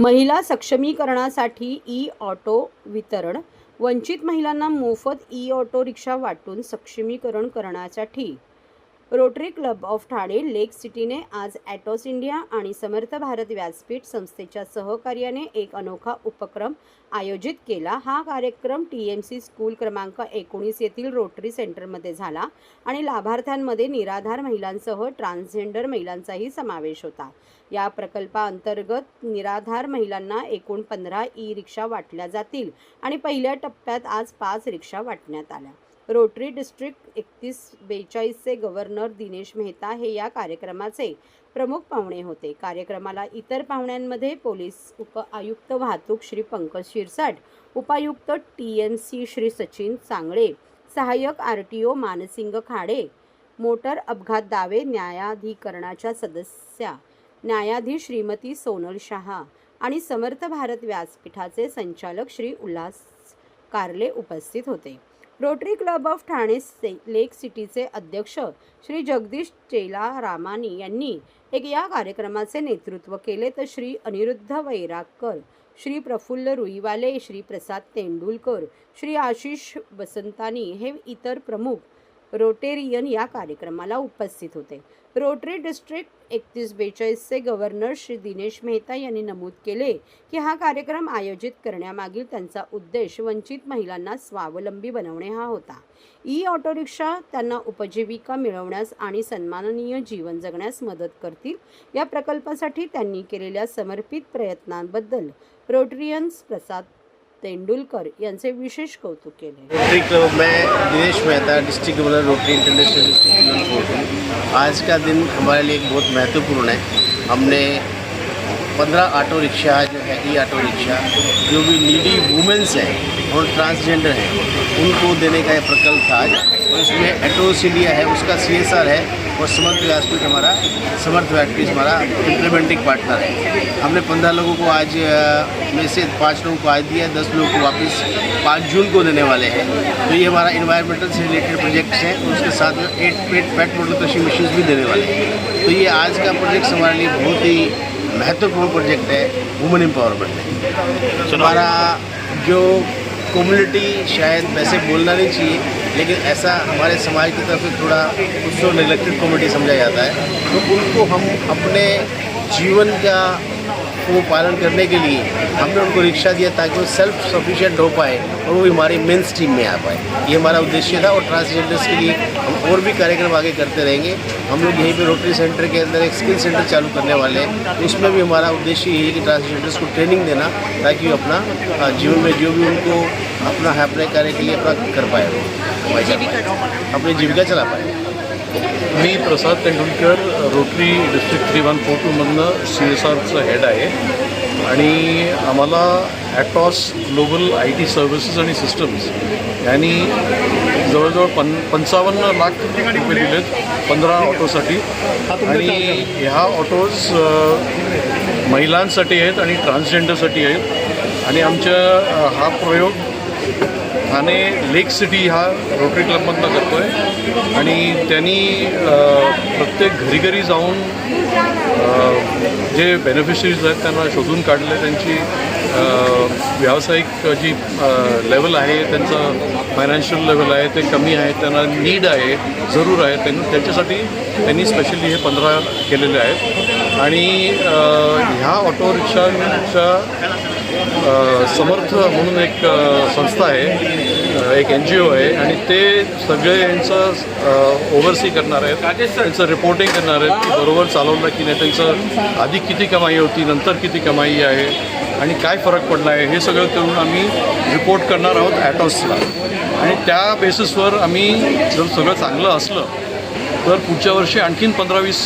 महिला सक्षमीकरणासाठी E auto वितरण. वंचित महिलांना मोफत ई ऑटो रिक्षा वाटून सक्षमीकरण करण्यासाठी Rotary club of Thane lake सिटीने आज ॲटॉस इंडिया आणि समर्थ भारत व्यासपीठ संस्थेच्या सहकार्याने एक अनोखा उपक्रम आयोजित केला. हा कार्यक्रम टी एम सी स्कूल क्रमांक एकोणीस येथील रोटरी सेंटरमध्ये झाला आणि लाभार्थ्यांमध्ये निराधार महिलांसह ट्रान्सजेंडर महिलांचाही समावेश होता. या प्रकल्पाअंतर्गत निराधार महिलांना एकूण पंधरा ई रिक्षा वाटल्या जातील आणि पहिल्या टप्प्यात आज पाच रिक्षा वाटण्यात आल्या. रोटरी डिस्ट्रिक्ट एकतीस बेचाळीसचे गव्हर्नर दिनेश मेहता हे या कार्यक्रमाचे प्रमुख पाहुणे होते. कार्यक्रमाला इतर पाहुण्यांमध्ये पोलीस उप आयुक्त वाहतूक श्री पंकज शिरसाट उपायुक्त T M C Shri Sachin Sangle सहाय्यक R T O Mansing Khade motor अपघात दावे न्यायाधिकरणाच्या सदस्या न्यायाधीश श्रीमती सोनल शहा आणि समर्थ भारत व्यासपीठाचे संचालक श्री उल्हास कारले उपस्थित होते. रोटरी क्लब ऑफ ठाणे से लेक सिटीचे अध्यक्ष श्री जगदीश चेला रामानी यांनी एक या कार्यक्रमाचे नेतृत्व केले तर श्री अनिरुद्ध वैरागकर श्री प्रफुल्ल रुईवाले श्री प्रसाद तेंडुलकर श्री आशिष बसंतानी हे इतर प्रमुख रोटेरियन या कार्यक्रमाला उपस्थित होते. रोटरी डिस्ट्रिक्ट एकतीस बेचाळीसचे गव्हर्नर श्री दिनेश मेहता यांनी नमूद केले की हा कार्यक्रम आयोजित करण्यामागील त्यांचा उद्देश वंचित महिलांना स्वावलंबी बनवणे हा होता. ई ऑटो रिक्षा त्यांना उपजीविका मिळवण्यास आणि सन्माननीय जीवन जगण्यास मदत करतील या प्रकल्पासाठी त्यांनी केलेल्या समर्पित प्रयत्नांबद्दल रोटरियन्स प्रसाद तेंडुलकर यांचे विशेष कौतुक केले. रोटरी क्लब में Dinesh Mehta district governor Rotary international district आज का दिन हमारे लिए बहुत महत्वपूर्ण है। हमने पंद्रह ऑटो रिक्शा जो है ई ऑटो रिक्शा, जो भी नीडी वुमेंस हैं और ट्रांसजेंडर हैं, उनको देने का ये प्रकल्प था आज। और इसमें एटोस इंडिया है, उसका सी एस आर है और समर्थ व्यासपीठ हमारा, समर्थ व्यासपीठ हमारा इम्प्लीमेंटिंग पार्टनर है। हमने पंद्रह लोगों को आज में से पाँच लोगों को आज दिया दस लोगों को वापस पाँच जून को देने वाले हैं। तो ये हमारा इन्वायरमेंटल से रिलेटेड प्रोजेक्ट्स हैं, और उसके साथ में एट पेट पेट मोटर मशीन भी देने वाले हैं। तो ये आज का प्रोजेक्ट हमारे लिए बहुत ही महत्वपूर्ण प्रोजेक्ट है वुमेन एम्पावरमेंट है हमारा जो कम्युनिटी शायद वैसे बोलना नहीं चाहिए लेकिन ऐसा हमारे समाज की तरफ़ से थोड़ा उसको निगलेक्टेड कम्युनिटी समझा जाता है। तो उनको हम अपने जीवन का वो पालन करने के लिए हमने उनको रिक्शा दिया ताकि वो सेल्फ सफिशिएंट हो पाए और वो हमारी मेन स्ट्रीम में आ पाए। ये हमारा उद्देश्य था और ट्रांसजेंडर्स के लिए हम और भी कार्यक्रम आगे करते रहेंगे। हम लोग यहीं पे रोटरी सेंटर के अंदर एक स्किल सेंटर चालू करने वाले हैं। उसमें भी हमारा उद्देश्य यही है कि ट्रांसजेंडर्स को ट्रेनिंग देना ताकि वो अपना जीवन में जो भी उनको अपना है अपने कार्य के लिए अपना कर पाए वो। अपनी जीविका चला पाए। मी Prasad Tendulkar Rotary district three one four टूमधनं C S आरचं हेड आहे. आणि आम्हाला Atos global I T services आणि सिस्टम्स यांनी जवळजवळ पं पंचावन्न लाख रुपये दिलेत पंधरा ऑटोसाठी. आणि ह्या ऑटोज महिलांसाठी आहेत आणि ट्रान्सजेंडरसाठी आहेत. आणि आमच्या हा प्रयोग ठाणे लेक सिटी हा रोटरी क्लबमधनं करतो आहे आणि त्यांनी प्रत्येक घरी घरी जाऊन जे बेनिफिशरीज आहेत त्यांना शोधून काढले. त्यांची व्यावसायिक जी लेवल आहे त्यांचं फायनान्शियल लेवल आहे ते कमी आहे त्यांना नीड आहे जरूर आहे. त्यांनी त्याच्यासाठी त्यांनी स्पेशली हे पंधरा केलेले आहेत. आणि ह्या ऑटो रिक्षांच्या समर्थ म्हणून एक संस्था आहे. एक एन जी ओ आहे. आणि ते सगळे यांचं ओव्हरसी करणार आहेत. त्यांचं रिपोर्टिंग करणार आहेत की बरोबर चालवलं की नाही. त्यांचं आधी किती कमाई होती नंतर किती कमाई आहे आणि काय फरक पडला आहे हे सगळं करून आम्ही रिपोर्ट करणार आहोत ॲटॉसला आणि त्या बेसिसवर आम्ही जर सगळं चांगलं असलं तर पुढच्या वर्षी आणखीन पंधरा वीस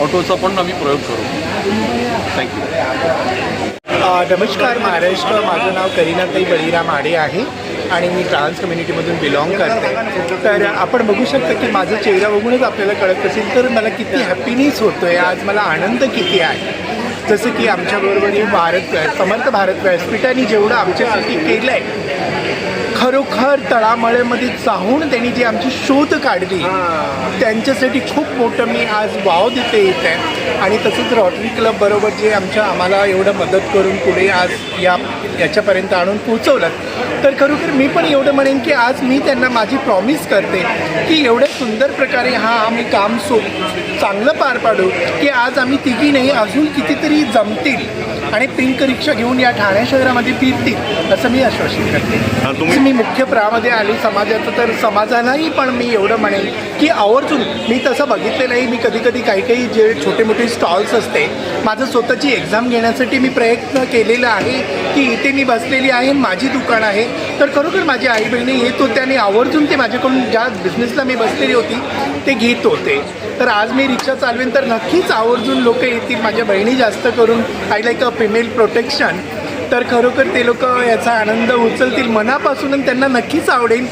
ऑटोचा पण आम्ही प्रयोग करू. थँक्यू नमस्कार महाराष्ट्र. माझं नाव करिनाताई बळीराम आडे आहे आणि मी ट्रान्स कम्युनिटीमधून बिलॉंग करते. तर आपण बघू शकता की माझा चेहरा बघूनच आपल्याला कळत असेल तर मला किती हॅपीनेस होतो आहे आज मला आनंद किती आहे. जसं की आमच्याबरोबर भारत समर्थ भारत व्यासपीठाने जेवढं आमच्यासाठी केलं आहे खरोखर तळामळ्यामध्ये जाऊन त्यांनी जी आमची शोध काढली त्यांच्यासाठी खूप मोठं मी आज वाव देते येत आहे आणि तसंच रॉटरी क्लब बरोबर जे आमच्या आम्हाला एवढं मदत करून पुढे आज या याच्यापर्यंत आणून पोचवलं तर खरोखर मी पण एवढं म्हणेन की आज मी त्यांना माझी प्रॉमिस करते की एवढ्या सुंदर प्रकारे हा आम्ही काम सो चांगलं पार पाडू की आज आम्ही तिघी नाही अजून कितीतरी जमतील आणि पिंक रिक्षा घेऊन या ठाणे शहरामध्ये फिरतील असं मी आश्वासन करते. मी मुख्य प्रामध्ये आली समाजाचं तर समाजालाही पण मी एवढं म्हणेन की आवर्जून मी तसं बघितलेलं आहे मी कधी कधी काही काही जे छोटे मोठे स्टॉल्स असते माझं स्वतःची एक्झाम घेण्यासाठी मी प्रयत्न केलेला आहे की इथे मी बसलेली आहे माझी दुकान आहे तर खरोखर माझी आई बहिणी येत होते आणि आवर्जून ते माझ्याकडून ज्या बिझनेसला मी बसलेली होती ते घेत होते. तर आज मी रिक्षा चालवेन तर नक्कीच आवर्जून लोक येतील माझ्या बहिणी जास्त करून. I like a female protection तर खरोखर ते लोक याचा आनंद उचलतील मनापासून आणि त्यांना नक्कीच आवडेल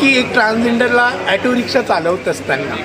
की एक ट्रान्सजेंडरला ॲटो रिक्षा चालवत असताना.